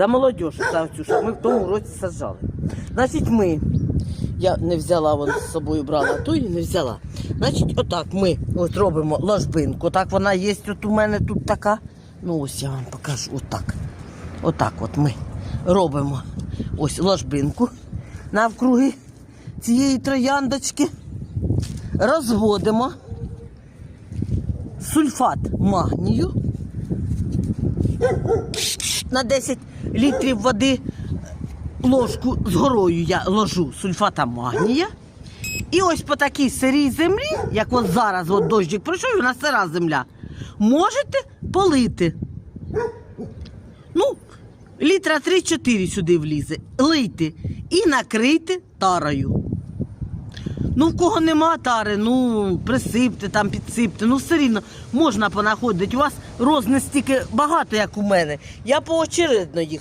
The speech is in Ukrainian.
За молодь, за цю, що ми в тому році саджали. Значить, ми. Я не взяла вон з собою брала, ту і не взяла. Значить, отак ми от робимо ложбинку. Так вона є от у мене тут така. Ну ось я вам покажу. Отак. Отак от ми робимо ось ложбинку навкруги цієї трояндочки. Розводимо сульфат магнію на 10 літрів води ложку з горою я ложу сульфата магнія. І ось по такій сирій землі, як от зараз от дощик пройшов, у нас сира земля, можете полити. Ну, літра 3-4 сюди влізе. Лийте і накрийте тарою. Ну, в кого нема тари, ну присипте там, підсипте. Ну, все рівно можна понаходити. У вас роз не стільки багато, як у мене. Я поочередно їх.